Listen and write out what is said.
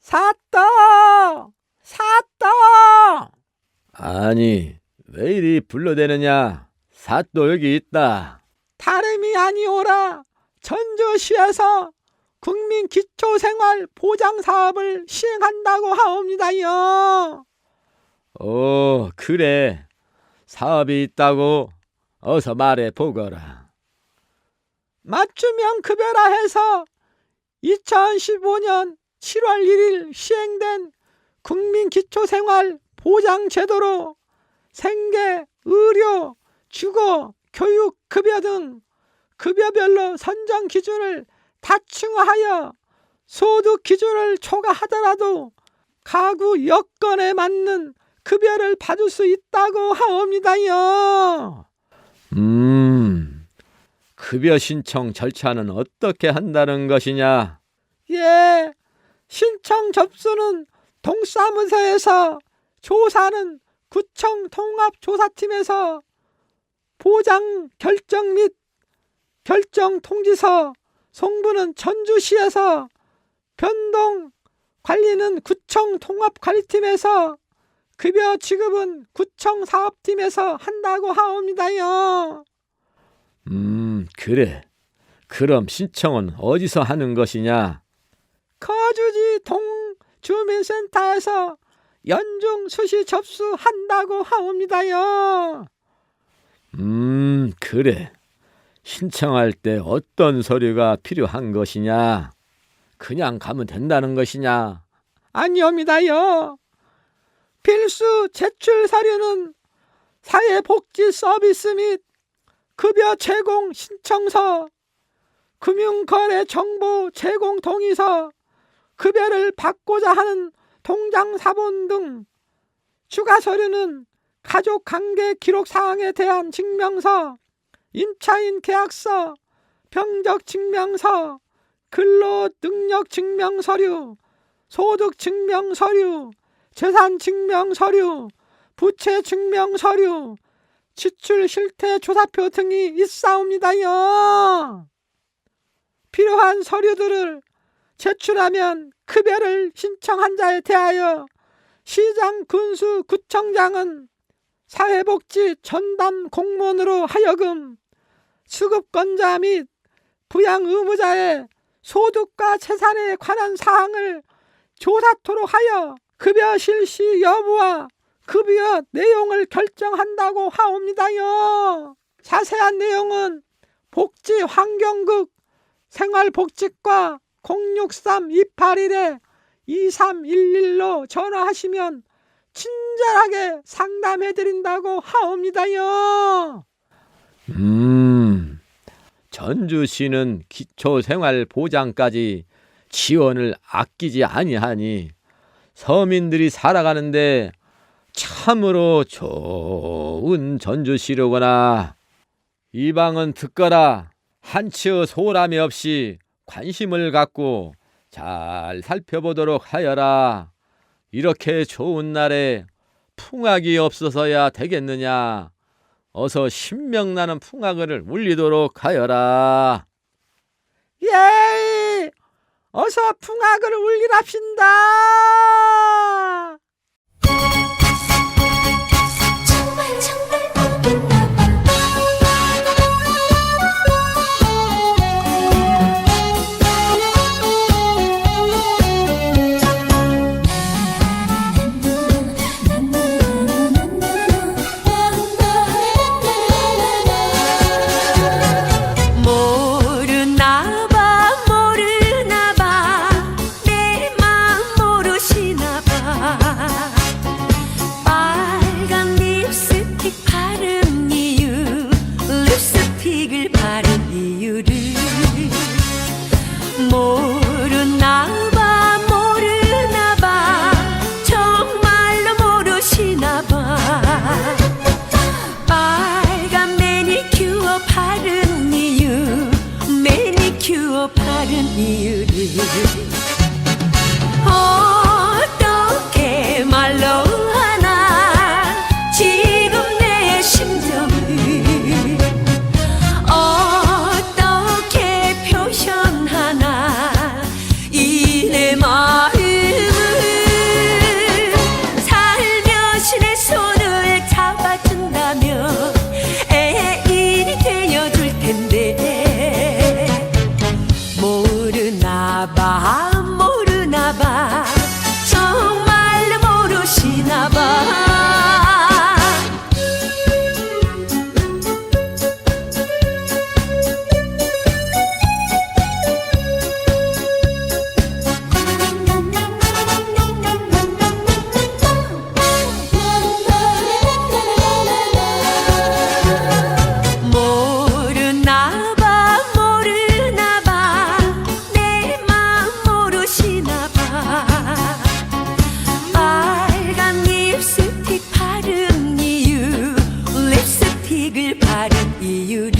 샀다! 샀다! 아니, 왜 이리 불러대느냐? 사또 여기 있다. 다름이 아니오라 전주시에서 국민 기초생활 보장 사업을 시행한다고 하옵니다요. 오, 그래. 사업이 있다고 어서 말해 보거라. 맞춤형 급여라 해서 2015년 7월 1일 시행된 국민 기초생활 보장 제도로 생계, 의료, 주거, 교육 급여 등 급여별로 선정 기준을 다층화하여 소득 기준을 초과하더라도 가구 여건에 맞는 급여를 받을 수 있다고 하옵니다요. 음, 급여 신청 절차는 어떻게 한다는 것이냐? 예, 신청 접수는 동사무소에서 조사는 구청 통합조사팀에서 보장 결정 및 결정 통지서 송부는 전주시에서 변동 관리는 구청 통합관리팀에서 급여 지급은 구청 사업팀에서 한다고 하옵니다요. 음, 그래. 그럼 신청은 어디서 하는 것이냐? 거주지 동주민센터에서 연중 수시 접수한다고 하옵니다요. 음, 그래. 신청할 때 어떤 서류가 필요한 것이냐? 그냥 가면 된다는 것이냐? 아니옵니다요. 필수 제출 사료는 사회복지 서비스 및 급여 제공 신청서, 금융거래 정보 제공 동의서, 급여를 받고자 하는 통장 사본 등 추가 서류는 가족 관계 기록 사항에 대한 증명서, 임차인 계약서, 병적 증명서, 근로 능력 증명 서류, 소득 증명 서류, 재산 증명 서류, 부채 증명 서류, 지출 실태 조사표 등이 있사옵니다요. 필요한 서류들을 제출하면 급여를 신청한 자에 대하여 시장 군수 구청장은 사회복지 전담 공무원으로 하여금 수급권자 및 부양 의무자의 소득과 재산에 관한 사항을 조사토록 하여 급여 실시 여부와 급여 내용을 결정한다고 하옵니다요. 자세한 내용은 복지환경국 생활복지과 063-281에 2311로 전화하시면 친절하게 상담해드린다고 하옵니다요. 음, 전주시는 기초생활보장까지 지원을 아끼지 아니하니 서민들이 살아가는데 참으로 좋은 전주시로구나. 이방은 듣거라. 한치의 소람이 없이 관심을 갖고 잘 살펴보도록 하여라. 이렇게 좋은 날에 풍악이 없어서야 되겠느냐. 어서 신명나는 풍악을 울리도록 하여라. 예, 어서 풍악을 울리랍신다. 되길 바른 이유를